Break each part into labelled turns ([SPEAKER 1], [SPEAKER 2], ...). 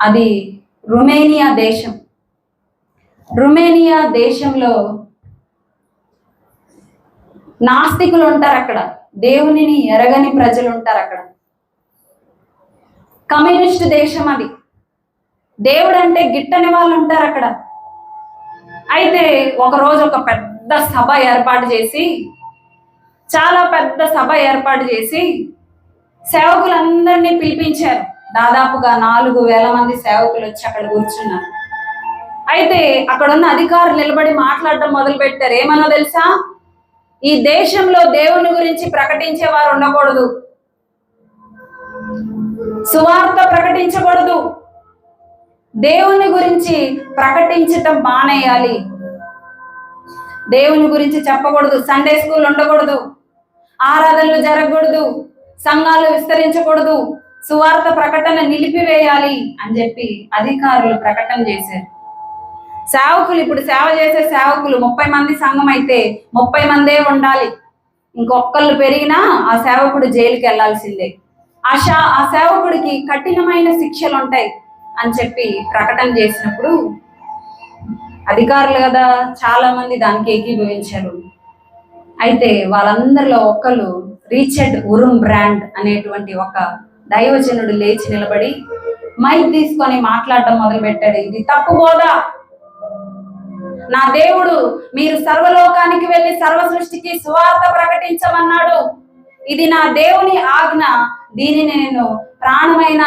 [SPEAKER 1] అది రుమేనియా దేశం. రుమేనియా దేశంలో నాస్తికులు ఉంటారు అక్కడ. దేవునిని ఎరగని ప్రజలు ఉంటారు అక్కడ. కమ్యూనిస్ట్ దేశం అది. దేవుడు అంటే గిట్టని వాళ్ళు ఉంటారు అక్కడ. అయితే ఒకరోజు ఒక పెద్ద సభ ఏర్పాటు చేసి చాలా పెద్ద సభ ఏర్పాటు చేసి సేవకులందరినీ పిలిపించారు. దాదాపుగా నాలుగు వేల మంది సేవకులు వచ్చి అక్కడ కూర్చున్నారు. అయితే అక్కడ ఉన్న అధికారులు నిలబడి మాట్లాడడం మొదలు పెట్టారు ఏమన్నా తెలుసా? ఈ దేశంలో దేవుని గురించి ప్రకటించే వారు ఉండకూడదు. సువార్త ప్రకటించకూడదు. దేవుని గురించి ప్రకటించటం మానేయాలి. దేవుని గురించి చెప్పకూడదు. సండే స్కూల్ ఉండకూడదు. ఆరాధనలు జరగకూడదు. సంఘాలు విస్తరించకూడదు. సువార్త ప్రకటన నిలిపివేయాలి అని చెప్పి అధికారులు ప్రకటన చేశారు. సేవకులు ఇప్పుడు సేవ చేసే సేవకులు ముప్పై మంది సంఘం అయితే ముప్పై మందే ఉండాలి. ఇంకొక్కళ్ళు పెరిగినా ఆ సేవకుడు జైలుకి వెళ్ళాల్సిందే ఆ షా ఆ సేవకుడికి కఠినమైన శిక్షలు ఉంటాయి అని చెప్పి ప్రకటన చేసినప్పుడు అధికారులు కదా చాలా మంది దానికి ఏకీభవించారు. అయితే వాళ్ళందరిలో ఒక్కరు రీచర్డ్ ఉరుమ్ బ్రాండ్ అనేటువంటి ఒక దైవజనుడు లేచి నిలబడి మైక్ తీసుకొని మాట్లాడడం మొదలు పెట్టాడు ఇది తప్పు బోధ. నా దేవుడు మీరు సర్వలోకానికి వెళ్ళి సర్వ సృష్టికి సువార్త ప్రకటించమన్నాడు. ఇది నా దేవుని ఆజ్ఞ. దీనిని నేను ప్రాణమైన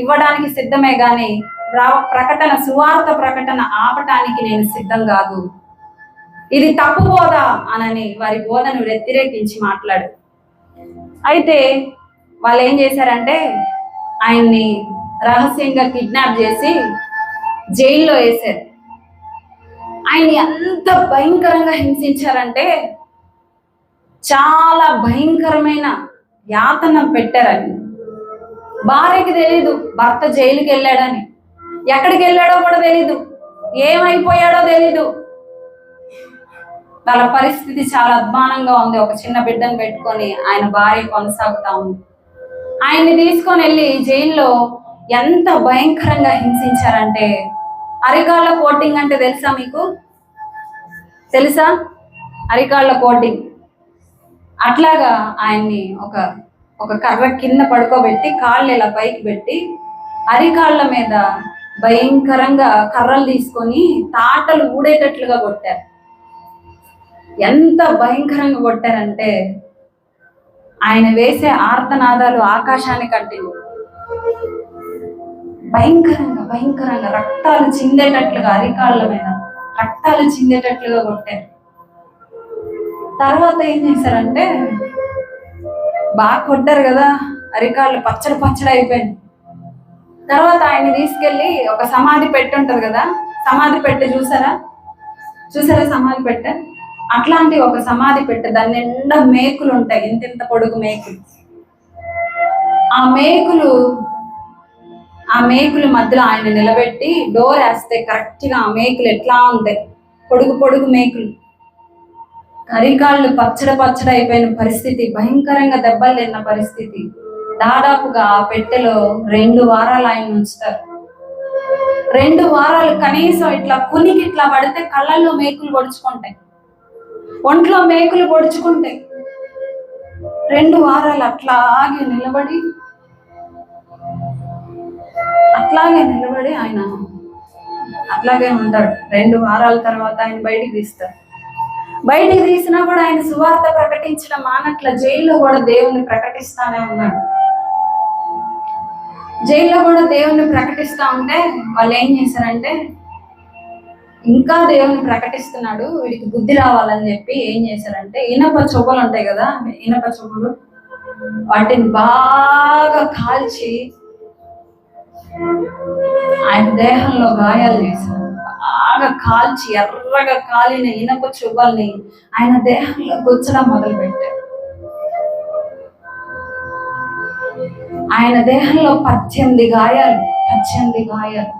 [SPEAKER 1] ఇవ్వడానికి సిద్ధమే గాని ప్రకటన సువార్త ప్రకటన ఆపటానికి నేను సిద్ధం కాదు. ఇది తప్పు బోధ అనని వారి బోధను వ్యతిరేకించి మాట్లాడు. అయితే వాళ్ళు ఏం చేశారంటే ఆయన్ని రహస్యంగా కిడ్నాప్ చేసి జైల్లో వేశారు. ఆయన్ని ఎంత భయంకరంగా హింసించారంటే చాలా భయంకరమైన యాతన పెట్టారని. భార్యకి తెలీదు భర్త జైలుకి వెళ్ళాడని. ఎక్కడికి వెళ్ళాడో కూడా తెలీదు ఏమైపోయాడో తెలీదు. వాళ్ళ పరిస్థితి చాలా అద్మానంగా ఉంది. ఒక చిన్న బిడ్డను పెట్టుకొని ఆయన భార్య కొనసాగుతా ఉంది. ఆయన్ని తీసుకొని వెళ్ళి జైల్లో ఎంత భయంకరంగా హింసించారంటే. అరికాళ్ళ కోటింగ్ అంటే తెలుసా మీకు? తెలుసా? అరికాళ్ళ కోటింగ్. అట్లాగా ఆయన్ని ఒక ఒక కర్ర కింద పడుకోబెట్టి కాళ్ళు ఇలా పైకి పెట్టి అరికాళ్ళ మీద భయంకరంగా కర్రలు తీసుకొని తాటలు ఊడేటట్లుగా కొట్టారు. ఎంత భయంకరంగా కొట్టారంటే ఆయన వేసే ఆర్తనాదాలు ఆకాశానికి అంటింది భయంకరంగా భయంకరంగా రక్తాలు చిందేటట్లుగా అరికాళ్ళ మీద రక్తాలు చిందేటట్లుగా కొట్టారు. తర్వాత ఏం చేశారంటే బాగా కొట్టారు కదా అరికాళ్ళు పచ్చడి పచ్చడి అయిపోయింది. తర్వాత ఆయన్ని తీసుకెళ్ళి ఒక సమాధి పెట్టి ఉంటది కదా సమాధి పెట్టి చూసారా? చూసారా సమాధి పెట్టారు అట్లాంటి ఒక సమాధి పెట్టె దాని నిండా మేకులు ఉంటాయి. ఇంత ఇంత పొడుగు మేకులు. ఆ మేకులు ఆ మేకుల మధ్యలో ఆయన నిలబెట్టి డోర్ వేస్తే కరెక్ట్గా ఆ మేకులు ఎట్లా ఉంటాయి పొడుగు పొడుగు మేకులు. కరికాళ్ళు పచ్చడి పచ్చడి అయిపోయిన పరిస్థితి భయంకరంగా దెబ్బలు తిన్న పరిస్థితి. దాదాపుగా ఆ పెట్టెలో రెండు వారాలు ఆయన ఉంచుతారు. రెండు వారాలు కనీసం ఇట్లా కునికి ఇట్లా పడితే కళ్ళల్లో మేకులు పొడుచుకుంటాయి. ఒంట్లో మేకులు పొడుచుకుంటాయి రెండు వారాలు అట్లాగే నిలబడి అట్లాగే నిలబడి ఆయన అట్లాగే ఉంటాడు రెండు వారాల తర్వాత ఆయన బయటికి తీస్తారు. బయటికి తీసినా కూడా ఆయన సువార్త ప్రకటించడం మానట్ల జైల్లో కూడా దేవుణ్ణి ప్రకటిస్తానే ఉన్నాడు. జైల్లో కూడా దేవుణ్ణి ప్రకటిస్తా ఉంటే వాళ్ళు ఏం చేశారంటే ఇంకా దేవుని ప్రకటిస్తున్నాడు వీడికి బుద్ధి రావాలని చెప్పి ఏం చేశారంటే ఇనప చొవ్వలు ఉంటాయి కదా ఇనప చొవ్వలు వాటిని బాగా కాల్చి ఆయన దేహంలో గాయాలు చేశారు. బాగా కాల్చి ఎర్రగా కాలిన ఇనప చువ్వల్ని ఆయన దేహంలో గుచ్చడం మొదలు పెట్టారు ఆయన దేహంలో పద్దెనిమిది గాయాలు పద్దెనిమిది గాయాలు.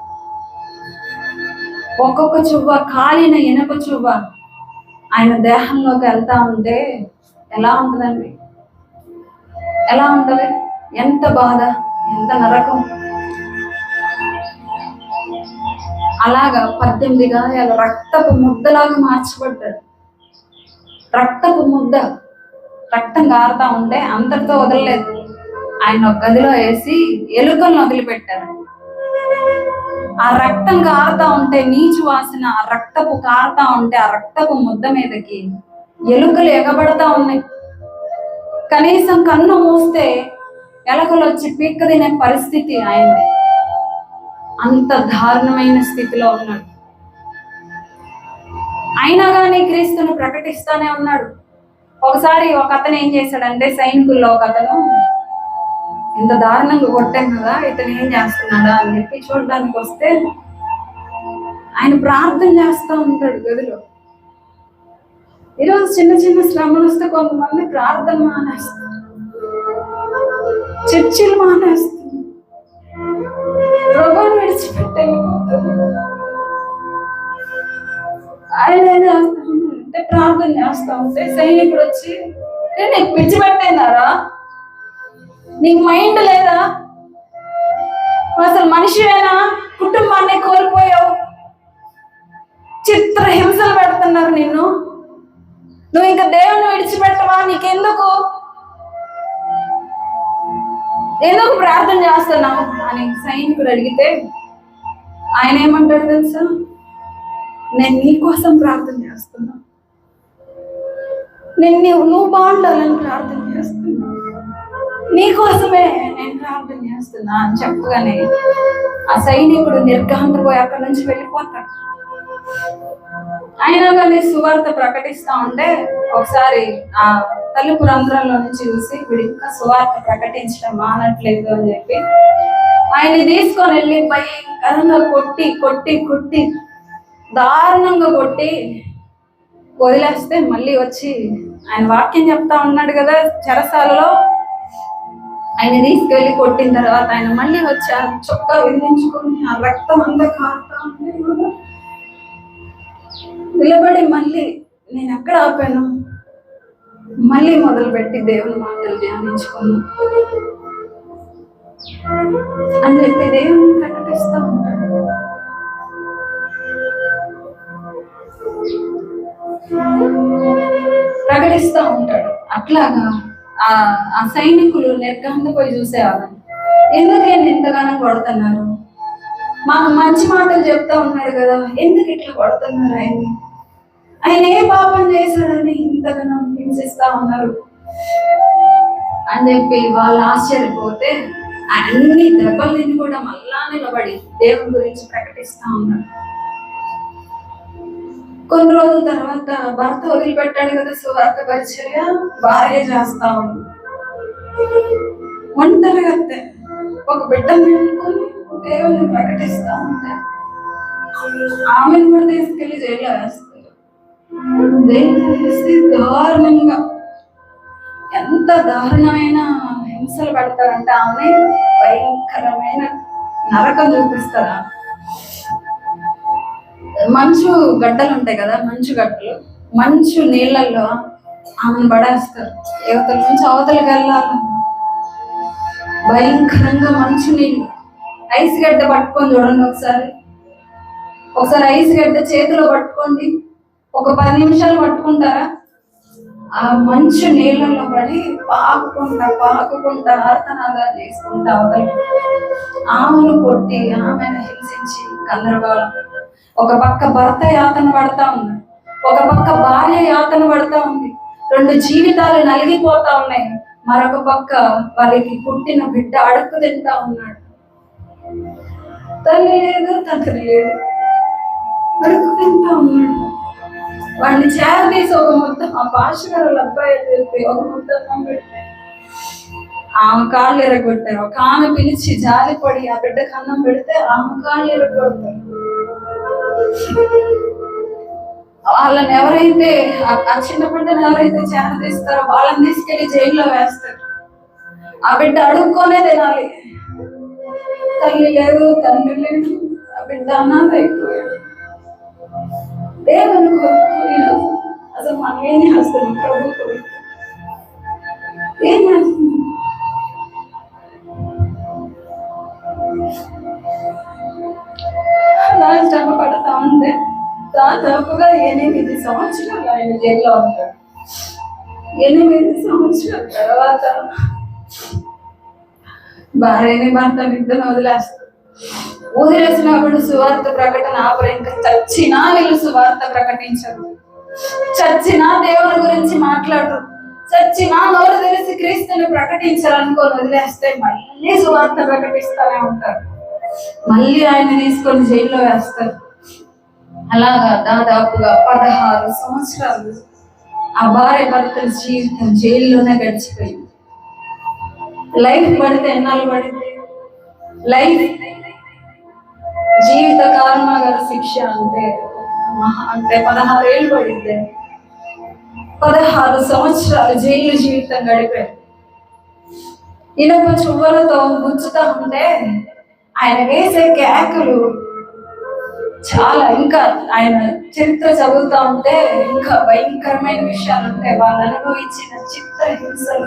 [SPEAKER 1] ఒక్కొక్క చువ్వ కాలిన ఇనప చువ్వ. ఆయన దేహంలోకి వెళ్తా ఉంటే ఎలా ఉంటుందండి? ఎలా ఉంటది? ఎంత బాధ ఎంత నరకం. అలాగా పద్దెనిమిది గాయాలు రక్తపు ముద్దలాగా మార్చబడ్డాడు. రక్తపు ముద్ద రక్తం కారుతా ఉంటే అంతటితో వదలలేదు. ఆయన గదిలో వేసి ఎలుకలను వదిలిపెట్టారు. ఆ రక్తం కారుతా ఉంటే నీచు వాసన ఆ రక్తపు కారుతా ఉంటే ఆ రక్తపు ముద్ద మీదకి ఎలుకలు ఎగబడతా ఉన్నాయి. కనీసం కన్ను మూస్తే ఎలకలు వచ్చి పీక్క తినే పరిస్థితి ఆయనది అంత దారుణమైన స్థితిలో ఉన్నాడు. అయినా కానీ క్రీస్తును ప్రకటిస్తానే ఉన్నాడు. ఒకసారి ఒక అతను ఏం చేశాడంటే సైనికుల్లో ఒక అతను ఇంత దారుణంగా కొట్టాం కదా ఇతను ఏం చేస్తున్నాడా అని చెప్పి చూడడానికి వస్తే ఆయన ప్రార్థన చేస్తూ ఉంటాడు గదిలో. ఈరోజు చిన్న చిన్న శ్రమలు వస్తే కొంతమంది ప్రార్థన మానేస్తారు. చర్చిలు మానేస్తారు. ప్రభుని విడిచిపెట్టే ఆయన ఏం చేస్తా అంటే ప్రార్థన చేస్తా ఉంటే సైనికుడు వచ్చి నేను నీకు పిచ్చి నీకు మైండ్ లేదా? అసలు మనిషివేనా? కుటుంబాన్ని కోల్పోయావు. చిత్ర హింసలు పెడుతున్నారు నిన్ను. నువ్వు ఇంకా దేవుని విడిచిపెట్టవా? నీకెందుకు? ఎందుకు ప్రార్థన చేస్తున్నావు అని సైనికుడు అడిగితే ఆయన ఏమంటాడు తెలుసా? నేను నీకోసం ప్రార్థన చేస్తున్నా. నేను నువ్వు బాగుండాలని ప్రార్థన నీకోసమే నేను ప్రార్థన చేస్తున్నా అని చెప్పగానే ఆ సైనికుడు నిర్గాంతపోయి అక్కడి నుంచి వెళ్ళిపోతాడు. అయినా కానీ సువార్త ప్రకటిస్తా ఉంటే ఒకసారి ఆ తలుపు రంధ్రంలో నుంచి చూసి వీడు ఇంకా సువార్త ప్రకటించడం మానట్లేదు అని చెప్పి ఆయన తీసుకొని వెళ్ళి భయంకరంగా కొట్టి కొట్టి కొట్టి దారుణంగా కొట్టి వదిలేస్తే మళ్ళీ వచ్చి ఆయన వాక్యం చెప్తా ఉన్నాడు కదా చెరసాలలో. ఆయన తీసుకెళ్ళి కొట్టిన తర్వాత ఆయన మళ్ళీ వచ్చి ఆ చొక్కా విందించుకొని ఆ రక్తం అంతా కారుతా ఉంది. నిలబడి మళ్ళీ నేను ఎక్కడ ఆపాను? మళ్ళీ మొదలుపెట్టి దేవుని మాటలు ధ్యానించుకున్నాను అని చెప్పి దేవుని ప్రకటిస్తూ ఉంటాడు. ప్రకటిస్తూ ఉంటాడు. అట్లాగా ఆ సైనికులు నిర్గంధ పోయి చూసేవాళ్ళని ఎందుకని ఇంతగానో కొడుతున్నారు? మాకు మంచి మాటలు చెప్తా ఉన్నాడు కదా ఎందుకు ఇట్లా కొడుతున్నారు ఆయన ఆయన ఏ పాపం చేశాడని ఇంతగానో హింసిస్తా ఉన్నారు. అని చెప్పి వాళ్ళు ఆశ్చర్యపోతే అన్ని దెబ్బలు తిని కూడా మళ్ళా నిలబడి దేవుని గురించి ప్రకటిస్తా ఉన్నారు. కొన్ని రోజుల తర్వాత భర్త వదిలిపెట్టాడు కదా సువార్త పరిచర్య భార్య చేస్తా ఉంది. ఒంటరిగా అంతే ఒక బిడ్డను పెట్టుకొని దేవుని ప్రకటిస్తా ఉంటే ఆమెను కూడా తీసుకెళ్ళి జైల్లో వేస్తారు. దారుణంగా ఎంత దారుణమైన హింసలు పెడతారంటే ఆమె భయంకరమైన నరకం చూపిస్తారా మంచు గడ్డలు ఉంటాయి కదా మంచు గడ్డలు. మంచు నీళ్ళల్లో ఆమెను పడేస్తారు. యువతల నుంచి అవతలకి వెళ్ళాలి. భయంకరంగా మంచు నీళ్ళు. ఐస్ గడ్డ పట్టుకొని చూడండి ఒకసారి. ఒకసారి ఐస్ గడ్డ చేతిలో పట్టుకోండి. ఒక పది నిమిషాలు పట్టుకుంటారా? ఆ మంచు నీళ్ళలో పడి పాకుకుంటా పాకుకుంటా ఆర్తనాగా చేసుకుంటా అవతల ఆమెను కొట్టి ఆమెను హింసించి గందరగోళం. ఒక పక్క భర్త యాతన పడతా ఉన్నాడు ఒక పక్క భార్య యాతన పడతా ఉంది. రెండు జీవితాలు నలిగిపోతా ఉన్నాయి. మరొక పక్క వారికి పుట్టిన బిడ్డ అడుక్కు తింటా ఉన్నాడు. తల్లి లేదు తండ్రి లేదు. అడుక్కు తింటా ఉన్నాడు. వాడిని చేరదీసి ఒక ముద్ద ఆ పాషగారు అబ్బాయి తెలిపి ఒక ముద్ద అన్నం పెడితే ఆమె కాళ్ళు ఎరగొట్టారు. ఒక ఆమె పిలిచి జాలిపడి ఆ బిడ్డకు అన్నం పెడితే ఆమె కాళ్ళు ఎరగొడతారు. వాళ్ళని ఎవరైతే ఆ- చిన్న బిడ్డను ఎవరైతే చేరదీస్తారో వాళ్ళని తీసుకెళ్ళి జైల్లో వేస్తారు. ఆ బిడ్డ అడుక్కోనే తినాలి. తల్లి లేదు తండ్రి లేదు ఆ బిడ్డ అన్నది అయిపోయాడు. దేవుని అసలు మనం ఏం చేస్తున్నాం ఏం చేస్తుంది నా శ్రమ పడతా ఉంది. దాదాపుగా ఎనిమిది సంవత్సరాలు ఆయన జైల్లో ఉంటాడు. ఎనిమిది సంవత్సరాల తర్వాత భార్యని భర్త ఇద్దరు వదిలేస్తారు వదిలేసినప్పుడు సువార్త ప్రకటన ఆపరు ఇంకా చచ్చినా వీళ్ళు సువార్త ప్రకటించరు. చచ్చినా దేవుని గురించి మాట్లాడరు. చచ్చినా నోరు తెలిసి క్రీస్తుని ప్రకటించరు అనుకోని వదిలేస్తే మళ్ళీ సువార్త ప్రకటిస్తూనే ఉంటారు. మళ్ళీ ఆయన తీసుకొని జైల్లో వేస్తారు. అలాగా దాదాపుగా పదహారు సంవత్సరాలు ఆ భార్య భర్తల జీవితం జైల్లోనే గడిచిపోయింది. లైఫ్ పడితే ఎన్నాళ్ళు పడింది లైఫ్ జీవిత కారణాగర శిక్ష అంటే మహా అంటే పదహారు ఏళ్ళు పడింది పదహారు సంవత్సరాలు జైలు జీవితం గడిపారు. కొంచెం చువ్వలతో గుచ్చుతా ఉంటే ఆయన వేసే కేకలు చాలా ఇంకా ఆయన చరిత్ర చదువుతా ఉంటే ఇంకా భయంకరమైన విషయాలు ఉంటాయి. వాళ్ళు అనుభవించిన చిత్ర హింసలు.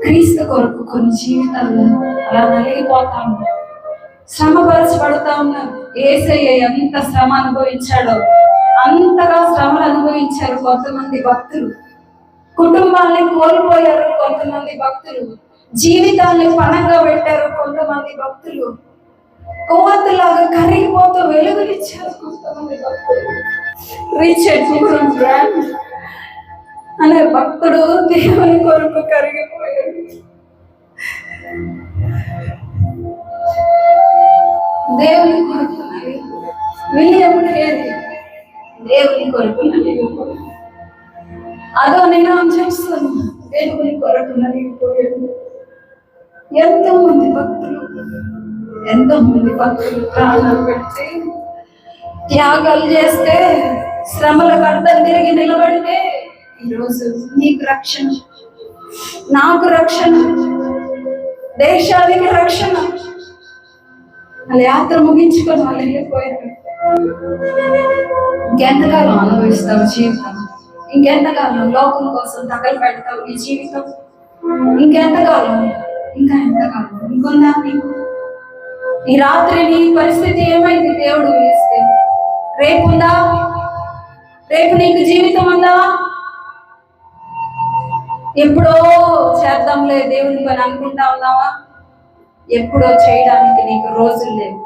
[SPEAKER 1] క్రీస్తు కొరకు కొన్ని జీవితాలు అలా నలిగిపోతా ఉన్నారు శ్రమపరచబడతా ఉన్నారు. ఏసయ్య ఎంత శ్రమ అనుభవించాడో అంతగా శ్రమలు అనుభవించారు కొంతమంది భక్తులు. కుటుంబాన్ని కోల్పోయారు కొంతమంది భక్తులు. జీవితాన్ని పణంగా కొంతమంది భక్తులు కొవ్వొత్తులాగా కరిగిపోతూ వెలుగునిచ్చారు కొంతమంది భక్తులు. రిచర్డ్ అనే భక్తుడు దేవుని కొరకు కరిగిపోయాడు. దేవుని కొరకు విలియముడు ఏది? దేవుని కొరకు అదో నేను చేస్తాను దేవుని కొరకు నలిగిపోయాడు. ఎంతో మంది భక్తులు ఎంతో మంది భక్తులు ప్రాణాలు పెట్టి త్యాగాలు చేస్తే శ్రమలకు అర్థం తిరిగి నిలబడితే ఈరోజు నీకు రక్షణ. నాకు రక్షణ. దేశానికి రక్షణ. వాళ్ళ యాత్ర ముగించుకొని వాళ్ళు వెళ్ళిపోయారు. ఇంకెంతకాలం అనుభవిస్తాం జీవితం? ఇంకెంతకాలం లోకం కోసం తగలు పెడతాం ఈ జీవితం? ఇంకెంతకాలం ఇంకా ఎంతకాలం ఇంకొందా? ఈ రాత్రి నీ పరిస్థితి ఏమైంది దేవుడు పిలిస్తే రేపుందా రేపు నీకు జీవితం ఉందా? ఎప్పుడో చేద్దాంలే దేవుని పని అనుకుంటా ఉన్నావా? ఎప్పుడో చేయడానికి నీకు రోజులు లేవు.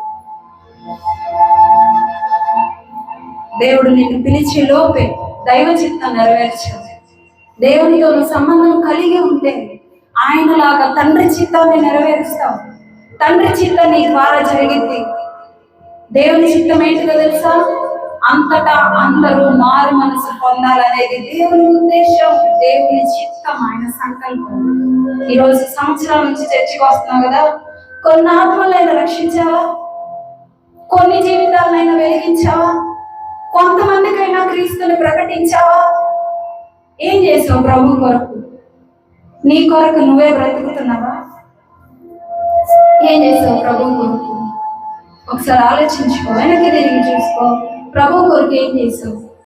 [SPEAKER 1] దేవుడు నిన్ను పిలిచి లోపే దైవ చిత్తం నెరవేర్చు దేవునితో సంబంధం కలిగి ఉంటే ఆయనలాగా తండ్రి చిత్తాన్ని నెరవేరుస్తాం. తండ్రి చిత్తం నీ ద్వారా జరిగింది. దేవుని చిత్తం ఏంటిదో తెలుసా? అంతటా అందరూ మారు మనసు పొందాలనేది దేవుని ఉద్దేశం. దేవుని చిత్తం ఆయన సంకల్పం. ఈరోజు సంవత్సరాల నుంచి చర్చకు వస్తున్నాం కదా? కొన్ని ఆత్మలైనా రక్షించావా? కొన్ని జీవితాలైనా వెలిగించావా? కొంతమందికైనా క్రీస్తుని ప్రకటించావా? ఏం చేసావు ప్రభు కొరకు? నీ కొరకు నువ్వే బ్రతుకుతున్నావా? ఏం ప్రభు? కొరకు ఒకసారి ఆలోచించుకో వెనక్కి తిరిగి చూసుకో. ప్రభు కొరకు ఏం చేసావు?